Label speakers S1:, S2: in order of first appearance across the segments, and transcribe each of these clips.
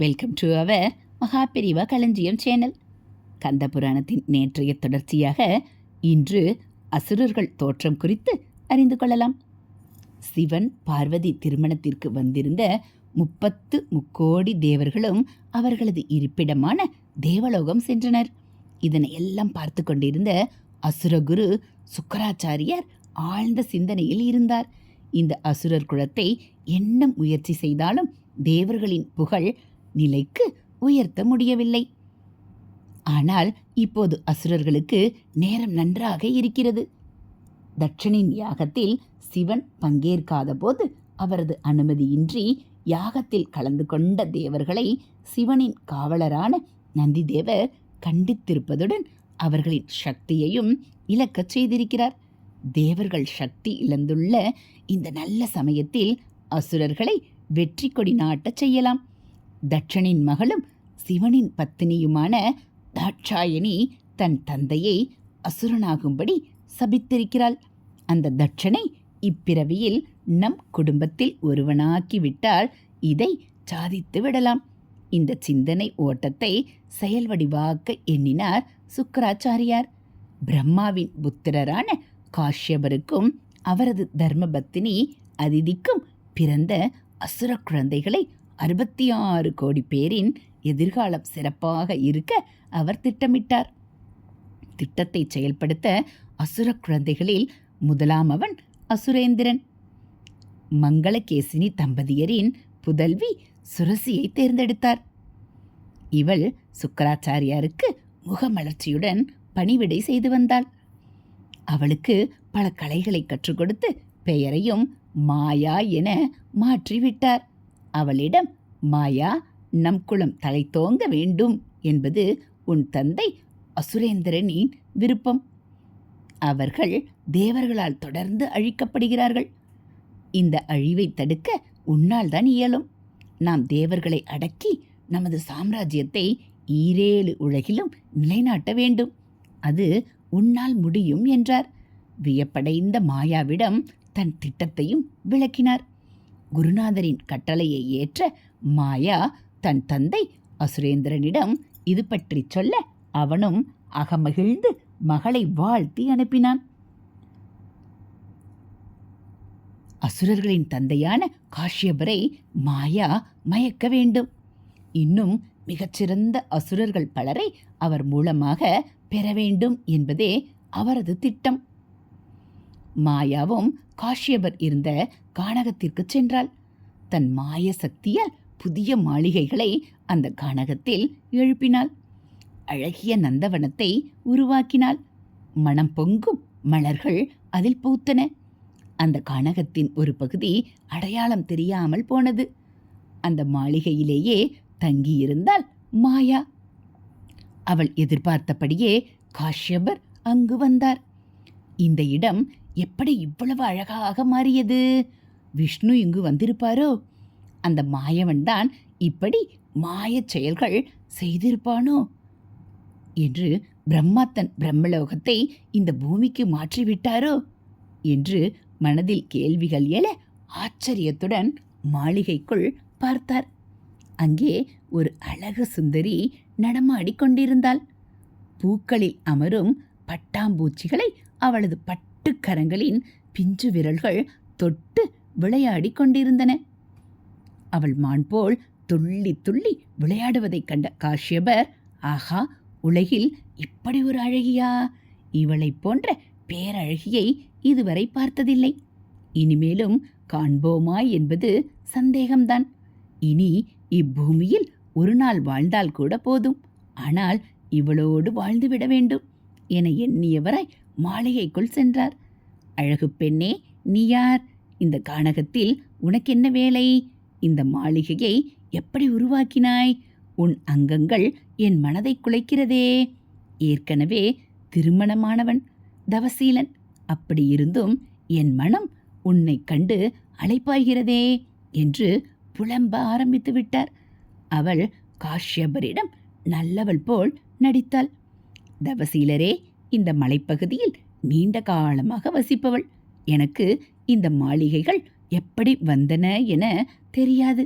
S1: Welcome to our Mahaperiyava களஞ்சியம் channel கந்த புராணத்தின் நேற்றைய தொடர்ச்சியாக இன்று அசுரர்கள் தோற்றம் குறித்து அறிந்து கொள்ளலாம். சிவன் பார்வதி திருமணத்திற்கு வந்திருந்த முப்பத்து முக்கோடி தேவர்களும் அவர்களது இருப்பிடமான தேவலோகம் சென்றனர். இதனை எல்லாம் பார்த்து கொண்டிருந்த அசுரகுரு சுக்கராச்சாரியார் ஆழ்ந்த சிந்தனையில் இருந்தார். இந்த அசுரர் குலத்தை என்ன முயற்சி செய்தாலும் தேவர்களின் புகழ் நிலைக்கு உயர்த்த முடியவில்லை. ஆனால் இப்போது அசுரர்களுக்கு நேரம் நன்றாக இருக்கிறது. தட்சனின் யாகத்தில் சிவன் பங்கேற்காத போது அவரது அனுமதியின்றி யாகத்தில் கலந்து கொண்ட தேவர்களை சிவனின் காவலரான நந்திதேவர் கண்டித்திருப்பதுடன் அவர்களின் சக்தியையும் இழக்கச் செய்திருக்கிறார். தேவர்கள் சக்தி இழந்துள்ள இந்த நல்ல சமயத்தில் அசுரர்களை வெற்றி கொடி நாட்டச் செய்யலாம். தட்சனின் மகளும் சிவனின் பத்தினியுமான தாட்சாயணி தன் தந்தையை அசுரனாகும்படி சபித்திருக்கிறாள். அந்த தட்சனை இப்பிறவியில் நம் குடும்பத்தில் ஒருவனாக்கிவிட்டால் இதை சாதித்து விடலாம். இந்த சிந்தனை ஓட்டத்தை செயல் வடிவாக்க எண்ணினார் சுக்கராச்சாரியார். பிரம்மாவின் புத்திரரான காஷ்யபருக்கும் அவரது தர்மபத்தினி அதிதிக்கும் பிறந்த அசுர குழந்தைகளை அறுபத்தி ஆறு கோடி பேரின் எதிர்காலம் சிறப்பாக இருக்க அவர் திட்டமிட்டார். திட்டத்தை செயல்படுத்த அசுர குழந்தைகளில் முதலாமவன் அசுரேந்திரன். மங்களகேசினி தம்பதியரின் புதல்வி சுரசியை தேர்ந்தெடுத்தார். இவள் சுக்கராச்சாரியாருக்கு முகமலர்ச்சியுடன் பணிவிடை செய்து வந்தாள். அவளுக்கு பல கலைகளை கற்றுக் கொடுத்து பெயரையும் மாயா என மாற்றிவிட்டார். அவளிடம் மாயா நம் குலம் தலைத்தோங்க வேண்டும் என்பது உன் தந்தை அசுரேந்திரனின் விருப்பம். அவர்கள் தேவர்களால் தொடர்ந்து அழிக்கப்படுகிறார்கள். இந்த அழிவை தடுக்க உன்னால் தான் இயலும். நாம் தேவர்களை அடக்கி நமது சாம்ராஜ்யத்தை ஈரேழு உலகிலும் நிலைநாட்ட வேண்டும். அது உன்னால் முடியும் என்றார். வியப்படைந்த மாயாவிடம் தன் திட்டத்தையும் விளக்கினார். குருநாதரின் கட்டளையை ஏற்ற மாயா தன் தந்தை அசுரேந்திரனிடம் இது பற்றி சொல்ல அவனும் அகமகிழ்ந்து மகளை வாழ்த்தி அனுப்பினான். அசுரர்களின் தந்தையான காஷ்யபரை மாயா மயக்க வேண்டும். இன்னும் மிகச்சிறந்த அசுரர்கள் பலரை அவர் மூலமாக பெற வேண்டும் என்பதே அவரது திட்டம். மாயாவும் காஷ்யபர் இருந்த கானகத்திற்கு சென்றாள். தன் மாய சக்தியால் புதிய மாளிகைகளை அந்த கானகத்தில் எழுப்பினாள். அழகிய நந்தவனத்தை உருவாக்கினாள். மனம் பொங்கும் மலர்கள் அதில் பூத்தன. அந்த கானகத்தின் ஒரு பகுதி அடையாளம் தெரியாமல் போனது. அந்த மாளிகையிலேயே தங்கியிருந்தாள் மாயா. அவள் எதிர்பார்த்தபடியே காஷ்யபர் அங்கு வந்தார். இந்த இடம் எப்படி இவ்வளவு அழகாக மாறியது? விஷ்ணு இங்கு வந்திருப்பாரோ? அந்த மாயவன்தான் இப்படி மாயச் செயல்கள் செய்திருப்பானோ? என்று பிரம்மா தன் பிரம்மலோகத்தை இந்த பூமிக்கு மாற்றிவிட்டாரோ? என்று மனதில் கேள்விகள் எழ ஆச்சரியத்துடன் மாளிகைக்குள் பார்த்தார். அங்கே ஒரு அழகு சுந்தரி நடமாடிக் கொண்டிருந்தாள். பூக்களில் அமரும் பட்டாம்பூச்சிகளை அவளது பட்டுக்கரங்களின் பிஞ்சு விரல்கள் தொட்டு விளையாடிக் கொண்டிருந்தன. அவள் மான் போல் துள்ளி துள்ளி விளையாடுவதைக் கண்ட காஷ்யபர் ஆஹா உலகில் இப்படி ஒரு அழகியா? இவளைப் போன்ற பேரழகியை இதுவரை பார்த்ததில்லை. இனிமேலும் காண்போமா என்பது சந்தேகம்தான். இனி இப்பூமியில் ஒரு நாள் வாழ்ந்தால் கூட போதும். ஆனால் இவளோடு வாழ்ந்துவிட வேண்டும் என எண்ணியவராய் மாளிகைக்குள் சென்றார். அழகு பெண்ணே நீ யார்? இந்த கானகத்தில் உனக்கென்ன வேலை? இந்த மாளிகையை எப்படி உருவாக்கினாய்? உன் அங்கங்கள் என் மனதை குலைக்கிறதே. ஏற்கனவே திருமணமானவன் தவசீலன். அப்படி இருந்தும் என் மனம் உன்னை கண்டு அழைப்பாய்கிறதே என்று புலம்ப ஆரம்பித்து விட்டார். அவள் காஷ்யபரிடம் நல்லவள் போல் நடித்தாள். தவசீலரே இந்த மலைப்பகுதியில் நீண்ட காலமாக வசிப்பவள். எனக்கு இந்த மாளிகைகள் எப்படி வந்தன என தெரியாது.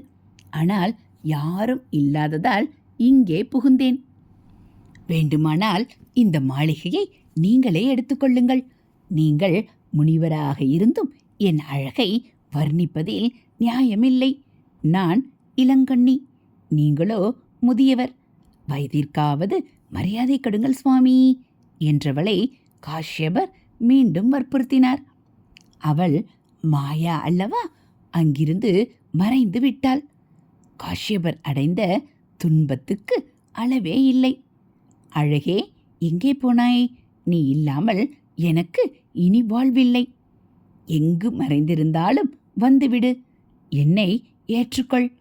S1: ஆனால் யாரும் இல்லாததால் இங்கே புகுந்தேன். வேண்டுமானால் இந்த மாளிகையை நீங்களே எடுத்துக்கொள்ளுங்கள் நீங்கள் முனிவராக இருந்தும் என் அழகை வர்ணிப்பதில் நியாயமில்லை. நான் இளங்கண்ணி. நீங்களோ முதியவர். வயதிற்காவது மரியாதை கடுங்கள் சுவாமி. என்றவளை காஷ்யபர் மீண்டும் வற்புறுத்தினார். அவள் மாயா அல்லவா? அங்கிருந்து மறைந்து விட்டாள். காஷ்யபர் அடைந்த துன்பத்துக்கு அளவே இல்லை. அழகே எங்கே போனாய்? நீ இல்லாமல் எனக்கு இனி வாழ்வில்லை. எங்கு மறைந்திருந்தாலும் வந்துவிடு. என்னை ஏற்றுக்கொள்.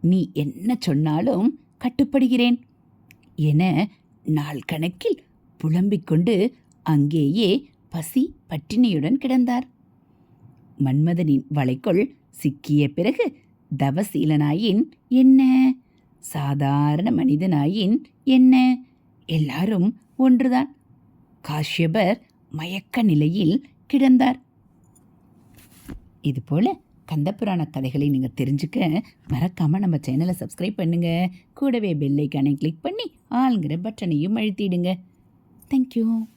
S1: நீ என்ன சொன்னாலும் கட்டுப்படுகிறேன். என நாள் கணக்கில் புலம்பிக் கொண்டு அங்கேயே பசி பட்டினியுடன் கிடந்தார். மன்மதனின் வலைக்குள் சிக்கிய பிறகு தவசீலனாயின் என்ன? சாதாரண மனிதனாயின் என்ன? எல்லாரும் ஒன்றுதான். காஷ்யபர் மயக்க நிலையில் கிடந்தார். இதுபோல கந்தபுராண கதைகளை நீங்கள் தெரிஞ்சுக்க மறக்காமல் நம்ம சேனலை சப்ஸ்கிரைப் பண்ணுங்கள் கூடவே பெல்லைக்கானை கிளிக் பண்ணி ஆளுங்கிற பட்டனையும் அழுத்திடுங்க. Thank you.